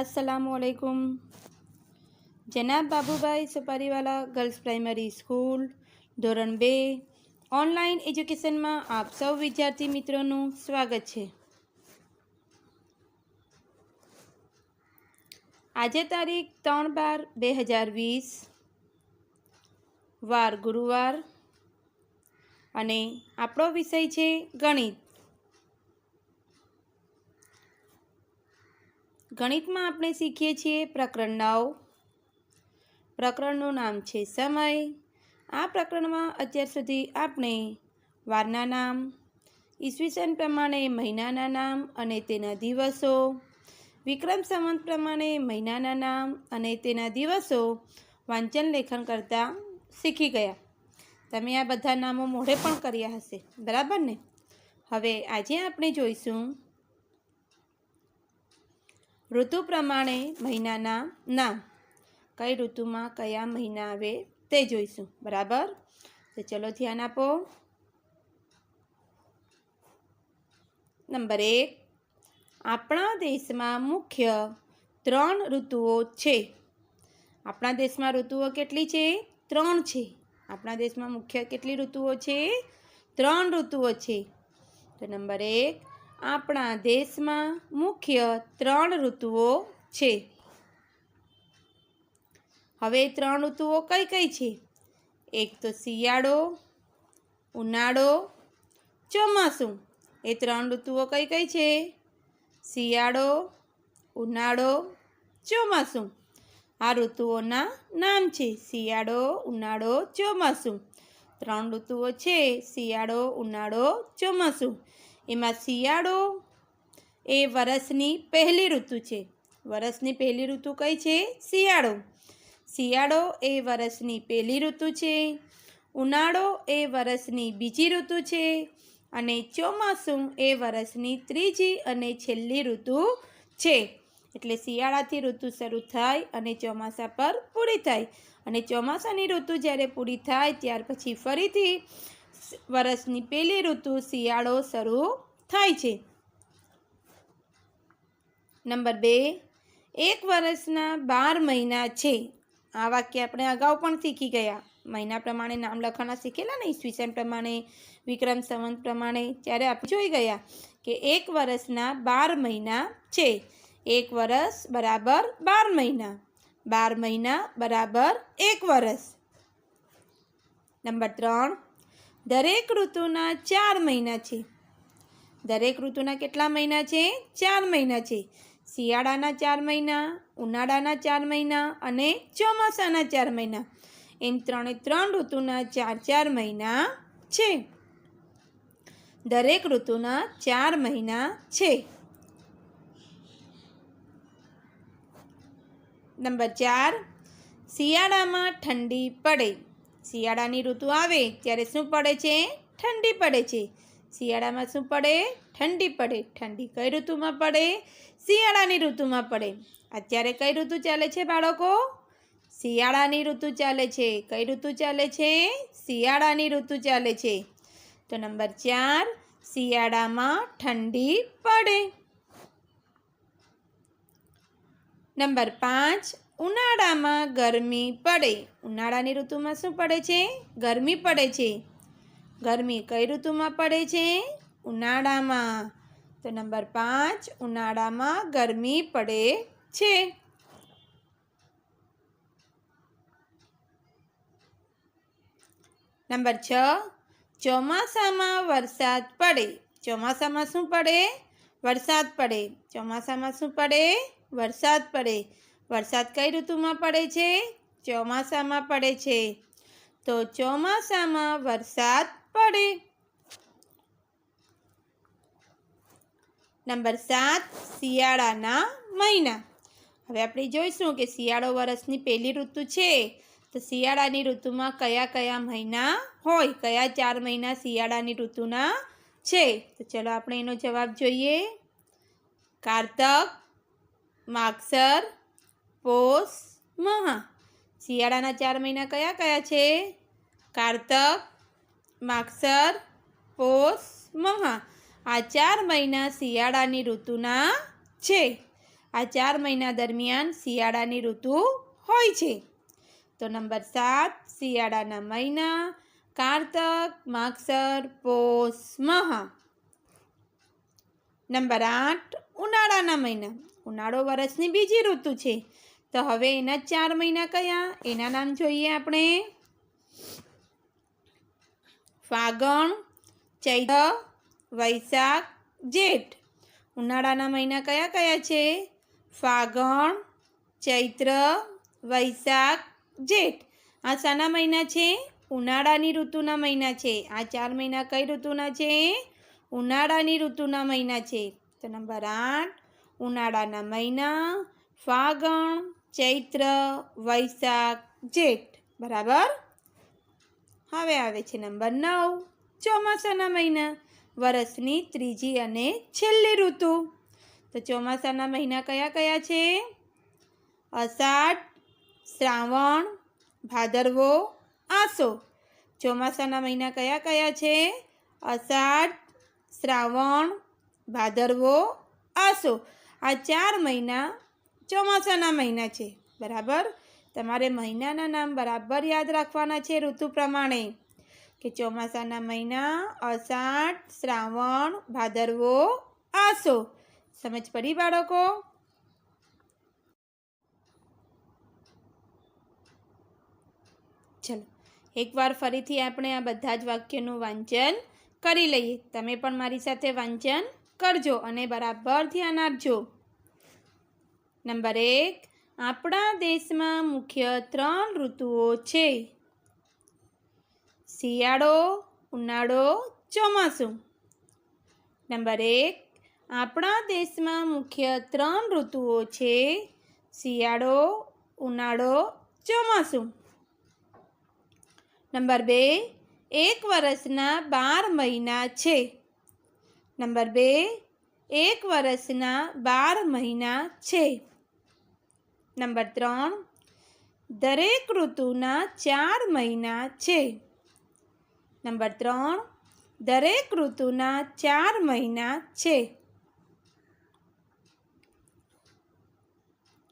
અસલામકુમ જનાબ Babubhai Supariwala girls primary school ધોરણ બે online એજ્યુકેશનમાં આપ સૌ વિદ્યાર્થી મિત્રોનું સ્વાગત છે. આજે તારીખ ત્રણ બાર બે હજાર વીસ, વાર ગુરુવાર અને આપણો વિષય છે ગણિત. ગણિતમાં આપણે શીખીએ છીએ પ્રકરણ નવ પ્રકરણનું નામ છે સમય. આ પ્રકરણમાં અત્યાર સુધી આપણે વારના નામ, ઈસવીસન પ્રમાણે મહિનાના નામ અને તેના દિવસો, વિક્રમ સંવંત પ્રમાણે મહિનાના નામ અને તેના દિવસો વાંચન લેખન કરતાં શીખી ગયા. તમે આ બધા નામો મોઢે પણ કર્યા હશે. બરાબર ને? હવે આજે આપણે જોઈશું ઋતુ પ્રમાણે મહિનાના નામ. કઈ ઋતુમાં કયા મહિના આવે તે જોઈશું. બરાબર? તો ચલો ધ્યાન આપો. નંબર એક. આપણા દેશમાં મુખ્ય ત્રણ ઋતુઓ છે. આપણા દેશમાં ઋતુઓ કેટલી છે? ત્રણ છે. આપણા દેશમાં મુખ્ય કેટલી ઋતુઓ છે? ત્રણ ઋતુઓ છે. તો નંબર એક આપણા દેશમાં મુખ્ય ત્રણ ઋતુઓ છે. હવે ત્રણ ઋતુઓ કઈ કઈ છે? એક તો શિયાળો, ઉનાળો, ચોમાસું. એ ત્રણ ઋતુઓ કઈ કઈ છે? શિયાળો, ઉનાળો, ચોમાસું. આ ઋતુઓના નામ છે, શિયાળો, ઉનાળો, ચોમાસું. ત્રણ ઋતુઓ છે, શિયાળો, ઉનાળો, ચોમાસું. એમાં શિયાળો એ વરસની પહેલી ઋતુ છે. વરસની પહેલી ઋતુ કઈ છે? શિયાળો. શિયાળો એ વરસની પહેલી ઋતુ છે. ઉનાળો એ વરસની બીજી ઋતુ છે. અને ચોમાસું એ વરસની ત્રીજી અને છેલ્લી ઋતુ છે. એટલે શિયાળાથી ઋતુ શરૂ થાય અને ચોમાસા પર પૂરી થાય. અને ચોમાસાની ઋતુ જ્યારે પૂરી થાય ત્યાર પછી ફરીથી વરસની પહેલી ઋતુ શિયાળો શરૂ થાય છે. નંબર બે, એક વર્ષના બાર મહિના છે. આ વાક્ય આપણે અગાઉ પણ શીખી ગયા. મહિના પ્રમાણે નામ લખવાના શીખેલા ને ઈસવીસન પ્રમાણે, વિક્રમ સંવંત પ્રમાણે, ત્યારે આપણે જોઈ ગયા કે એક વર્ષના બાર મહિના છે. એક વર્ષ બરાબર બાર મહિના. બાર મહિના બરાબર એક વર્ષ. નંબર ત્રણ દરેક ઋતુના ચાર મહિના છે. દરેક ઋતુના કેટલા મહિના છે? ચાર મહિના છે. શિયાળાના ચાર મહિના, ઉનાળાના ચાર મહિના અને ચોમાસાના ચાર મહિના. એમ ત્રણે ત્રણ ઋતુના ચાર ચાર મહિના છે. દરેક ઋતુના ચાર મહિના છે. નંબર ચાર, શિયાળામાં ઠંડી પડે. શિયાળાની ઋતુ આવે ત્યારે શું પડે છે? ઠંડી પડે છે. શિયાળામાં શું પડે? ઠંડી પડે. ઠંડી કઈ ઋતુમાં પડે? શિયાળાની ઋતુમાં પડે. અત્યારે કઈ ઋતુ ચાલે છે બાળકો? શિયાળાની ઋતુ ચાલે છે. કઈ ઋતુ ચાલે છે? શિયાળાની ઋતુ ચાલે છે. તો નંબર ચાર, શિયાળામાં ઠંડી પડે. નંબર પાંચ ઉનાળામાં ગરમી પડે. ઉનાળાની ઋતુમાં શું પડે છે? ગરમી પડે છે. ગરમી કઈ ઋતુમાં પડે છે? ઉનાળામાં. તો નંબર પાંચ, ઉનાળામાં ગરમી પડે છે. નંબર છ, ચોમાસામાં વરસાદ પડે. ચોમાસામાં શું પડે? વરસાદ પડે. ચોમાસામાં શું પડે? વરસાદ પડે. વરસાદ કઈ ઋતુમાં પડે છે? ચોમાસામાં પડે છે. તો ચોમાસામાં વરસાદ પડે. નંબર સાત, શિયાળાના મહિના. હવે આપણે જોઈશું કે શિયાળો વર્ષની પહેલી ઋતુ છે. તો શિયાળાની ઋતુમાં કયા કયા મહિના હોય? કયા ચાર મહિના શિયાળાની ઋતુના છે? તો ચલો આપણે એનો જવાબ જોઈએ. કારતક, માગસર પોષ મહા. શિયાળાના ચાર મહિના કયા કયા છે? કારતક, માગસર પોષ મહા. આ ચાર મહિના શિયાળાની ઋતુના છે. આ ચાર મહિના દરમિયાન શિયાળાની ઋતુ હોય છે. તો નંબર સાત, શિયાળાના મહિના, કારતક, માગસર પોષ મહા. નંબર આઠ, ઉનાળાના મહિના. ઉનાળો વર્ષની બીજી ઋતુ છે. તો હવે એના ચાર મહિના કયા? એના નામ જોઈએ આપણે. ફાગણ, ચૈત્ર, વૈશાખ, જેઠ. ઉનાળાના મહિના કયા કયા છે? ફાગણ, ચૈત્ર, વૈશાખ, જેઠ. આ શાના મહિના છે? ઉનાળાની ઋતુના મહિના છે. આ ચાર મહિના કઈ ઋતુના છે? ઉનાળાની ઋતુના મહિના છે. તો નંબર આઠ, ઉનાળાના મહિના, ફાગણ ચૈત્ર, વૈશાખ, જેઠ. બરાબર? હવે આવે છે નંબર નવ. ચોમાસાના મહિના, વરસની ત્રીજી અને છેલ્લી ઋતુ. તો ચોમાસાના મહિના કયા કયા છે? અષાઢ, શ્રાવણ, ભાદરવો, આસો. ચોમાસાના મહિના કયા કયા છે? અષાઢ, શ્રાવણ, ભાદરવો, આસો. આ ચાર મહિના ચોમાસાના મહિના છે, બરાબર? તમારે મહિનાના નામ બરાબર યાદ રાખવાના છે ઋતુ પ્રમાણે કે ચોમાસાના મહિના અષાઢ, શ્રાવણ, ભાદરવો, આસો. સમજ પડી બાળકો? ચલો, એકવાર ફરીથી આપણે આ બધા જ વાક્યનું વાંચન કરી લઈએ. તમે પણ મારી સાથે વાંચન કરજો અને બરાબર ધ્યાન આપજો. નંબર એક, આપણા દેશમાં મુખ્ય ત્રણ ઋતુઓ છે. શિયાળો, ઉનાળો, ચોમાસું. નંબર એક, આપણા દેશમાં મુખ્ય ત્રણ ઋતુઓ છે. શિયાળો, ઉનાળો, ચોમાસું. નંબર બે, એક વર્ષના બાર મહિના છે. નંબર બે, એક વર્ષના બાર મહિના છે. નંબર ત્રણ. દરેક ઋતુના ચાર મહિના છે. નંબર ત્રણ. દરેક ઋતુના ચાર મહિના છે.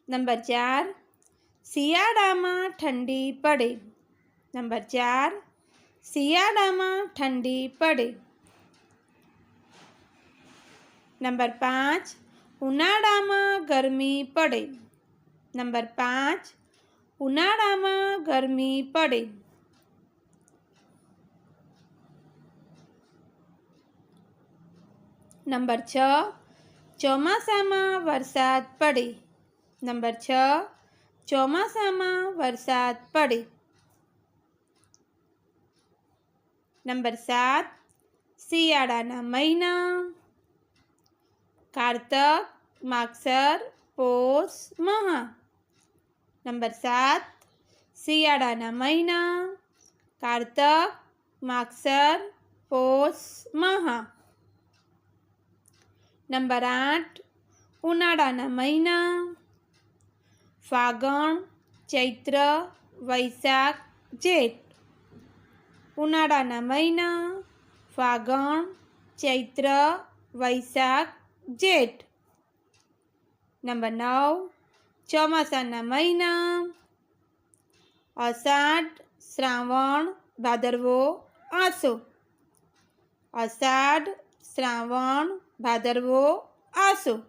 નંબર ચાર. શિયાળામાં ઠંડી પડે. નંબર ચાર. શિયાળામાં ઠંડી પડે. નંબર પાંચ. ઉનાળામાં ગરમી પડે. નંબર પાંચ, ઉનાળામાં ગરમી પડે. નંબર છ, ચોમાસામાં વરસાદ પડે. નંબર છ, ચોમાસામાં વરસાદ પડે. નંબર સાત, શિયાળાના મહિના. કારતક, માગસર, પોષ, મહા. નંબર સાત, શિયાળાના મહિના, કારતક, માગસર, પોષ મહા. નંબર આઠ, ઉનાળાના મહિના, ફાગણ, ચૈત્ર, વૈશાખ, જેઠ. ઉનાળાના મહિના, ફાગણ, ચૈત્ર, વૈશાખ, જેઠ. નંબર નવ ચોમાસાના મહિના. અષાઢ શ્રાવણ ભાદરવો આસો. અષાઢ શ્રાવણ ભાદરવો આસો.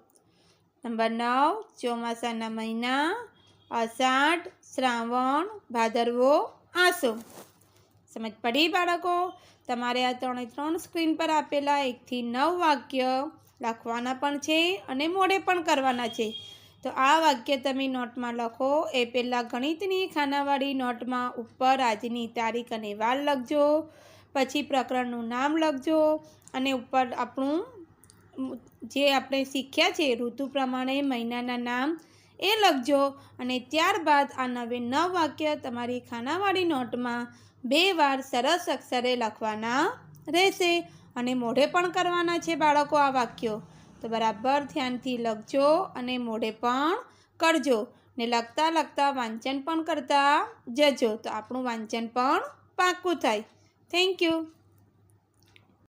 નંબર નવ, ચોમાસાના મહિના. અષાઢ શ્રાવણ ભાદરવો આસો. સમજ પડી બાળકો? તમારે આ ત્રણે ત્રણ સ્ક્રીન પર આપેલા એકથી નવ વાક્ય લખવાના પણ છે અને મોડે પણ કરવાના છે. તો આ વાક્ય તમે નોટમાં લખો. એ પહેલાં ગણિતની ખાનાવાળી નોટમાં ઉપર આજની તારીખ અને વાર લખજો. પછી પ્રકરણનું નામ લખજો અને ઉપર આપણું જે આપણે શીખ્યા છે ઋતુ પ્રમાણે મહિનાના નામ એ લખજો. અને ત્યારબાદ આ નવે નવ વાક્ય તમારી ખાનાવાળી નોટમાં બે વાર સરસ અક્ષરે લખવાના રહેશે. અને મોઢે પણ કરવાના છે બાળકો આ વાક્યો. તો બરાબર ધ્યાનથી લખજો અને મોઢે પણ કરજો. ને લખતા લખતા વાંચન પણ કરતા જજો. તો આપણું વાંચન પણ પાક્કું થાય. Thank you